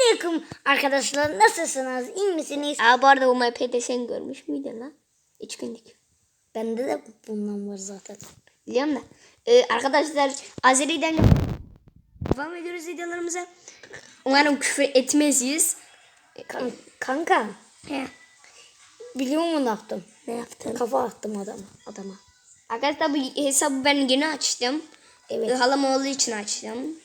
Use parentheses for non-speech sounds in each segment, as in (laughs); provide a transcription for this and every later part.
Selamünaleyküm arkadaşlar. Nasılsınız? İyi misiniz? Aa bu arada o MP'de sen görmüş müydün lan? Üç günlük. Bende de bundan var zaten. Biliyorum da. Ee, arkadaşlar Azeri'den devam ediyoruz videolarımıza. Umarım küfür etmeziz. Kan- kanka He. biliyor musun ne yaptım? Ne yaptın? Kafa attım adama. adama. Arkadaşlar bu hesabı ben yeni açtım. Evet. Halam oğlu için açtım.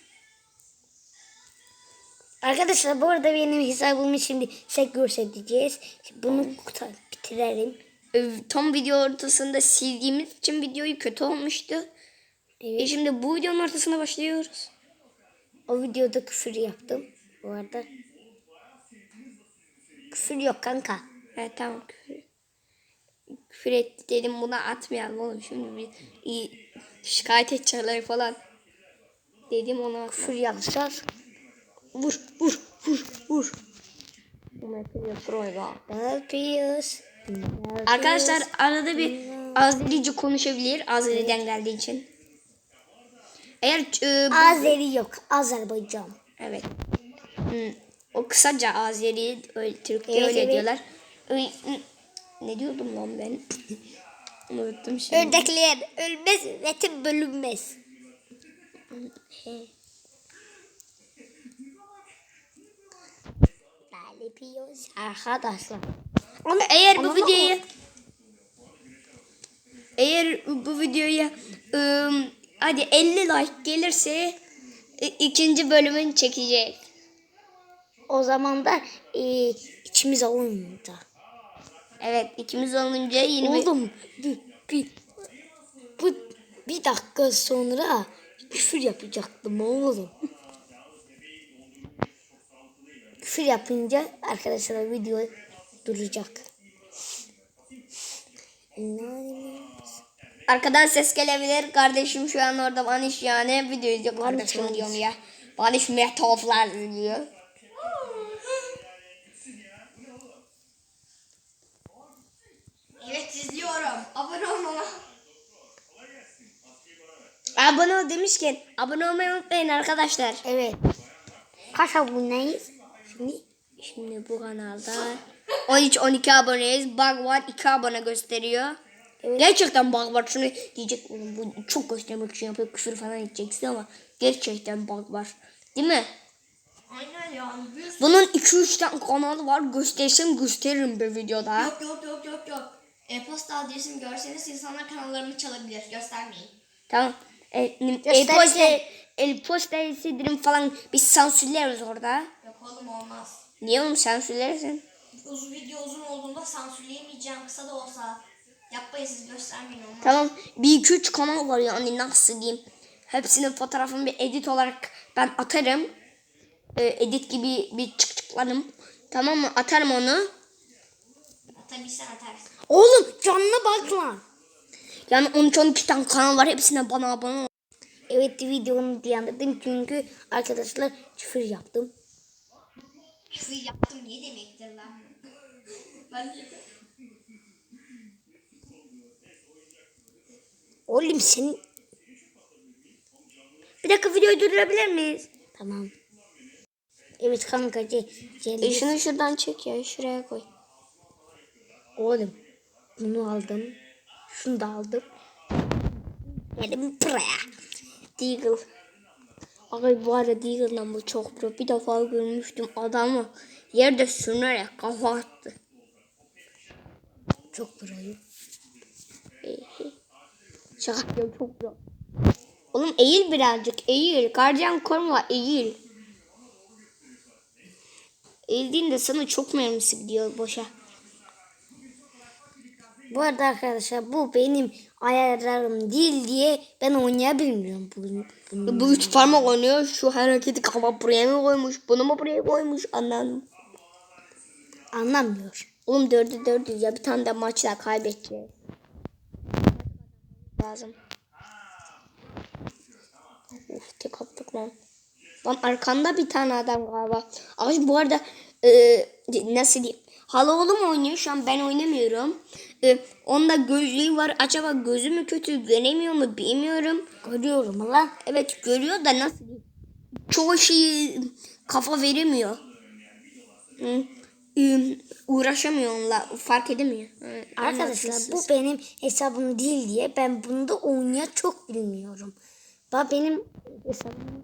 Arkadaşlar bu arada benim hesabımı şimdi size göstereceğiz. Bunu bitirelim. Tam video ortasında sildiğimiz için videoyu kötü olmuştu. Evet. E şimdi bu videonun ortasına başlıyoruz. O videoda küfür yaptım. Bu arada. Küfür yok kanka. Evet tamam küfür. Küfür et dedim buna atmayalım oğlum şimdi bir iyi, şikayet edecekler falan. Dedim ona Küfür yapacağız. Vur vur vur vur. Ne yapıyoruz? Arkadaşlar arada bir Azerice konuşabilir Azeri'den geldiği için. Eğer e, bu- Azeri yok. Azerbaycan. evet. Hmm, o kısaca Azeri öyle Türkçe Evet, öyle evet. diyorlar. Öyle- ne diyordum lan ben? (laughs) Unuttum şimdi. Ördekler ölmez, etim bölünmez. Ne yapıyoruz arkadaşlar? Ama eğer bu videoyu eğer bu videoya ım, hadi 50 like gelirse ikinci bölümün çekecek. O zaman da e, içimiz alınmayacak. Evet ikimiz olunca yeni bir Oğlum bir, bir, bu, bir dakika sonra küfür yapacaktım oğlum. Küfür yapınca arkadaşlar video duracak. arkadan ses gelebilir. Kardeşim şu an orada Vaniş yani video izliyor. Kardeşim Vaniş. diyorum ya. Vaniş metaflar izliyor. Evet izliyorum. Abone olmama. Abone ol demişken abone olmayı unutmayın arkadaşlar. Evet. Kaç aboneyiz? Şimdi Şimdi bu kanalda 13-12 aboneyiz. Bug var 2 abone gösteriyor. Gerçekten bug var. Şunu diyecek bu çok göstermek için yapıyor. Küfür falan edeceksin ama gerçekten bug var. Değil mi? Aynen ya. Bunun 2-3 tane kanalı var. Göstersem gösteririm bir videoda. Yok yok yok yok yok. E-posta adresimi görseniz insanlar kanallarımı çalabilir. Göstermeyin. Tamam. E, Göster El-posta işte. el-posta sildirim falan biz sansürleriz orada. Yok oğlum olmaz. Niye oğlum sansürlersin? Uzun video uzun olduğunda sansürleyemeyeceğim. Kısa da olsa. Yapmayın siz göstermeyin olmaz. Tamam. Bir iki üç kanal var yani nasıl diyeyim. Hepsinin fotoğrafını bir edit olarak ben atarım. Ee, edit gibi bir çık çıklarım. Tamam mı? Atarım onu. Tabii sen atarsın. Oğlum canına bak lan. Yani 13-12 tane kanal var. Hepsine bana abone ol. Evet videonu diyandırdım çünkü arkadaşlar küfür yaptım. Küfür yaptım ne demektir lan? ben Oğlum sen Bir dakika videoyu durdurabilir miyiz? Tamam. Evet kanka ce, E şunu şuradan çek ya. Şuraya koy. Oğlum bunu aldım. Şunu da aldım. Gelin buraya. Deagle. Ay bu arada Deagle'dan bu çok pro. Bir defa görmüştüm adamı yerde sürünerek kafa attı. Çok burayı. Şaka yapıyorum çok güzel. Oğlum eğil birazcık eğil. Gardiyan koruma eğil. Eğildiğinde sana çok mermisi gidiyor boşa. Bu arada arkadaşlar bu benim ayarlarım değil diye ben oynayabilmiyorum bunu. bunu. Bu üç parmak oynuyor. Şu hareketi kafa buraya mı koymuş? Bunu mu buraya koymuş? Anladım. Anlamıyor. Oğlum dördü dördü ya. Bir tane de maçla kaybedeceğiz. Lazım. Uf tek attık lan. Lan arkanda bir tane adam galiba. Abi bu arada e, nasıl diyeyim? Hala oğlum oynuyor şu an ben oynamıyorum. E, onda gözlüğü var. Acaba gözü mü kötü göremiyor mu bilmiyorum. Görüyorum lan. Evet görüyor da nasıl? Çoğu şeyi kafa veremiyor. Hı. Üm, uğraşamıyor onunla. Fark edemiyor. Evet, Arkadaşlar bu benim hesabım değil diye ben bunu da oynaya çok bilmiyorum. Bak benim hesabım.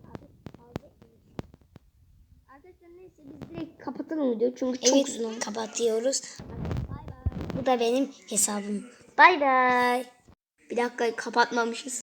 Arkadaşlar neyse biz direkt kapatalım videoyu çünkü çok Evet uzun kapatıyoruz. Bu da benim hesabım. Bay bay. Bir dakika kapatmamışız.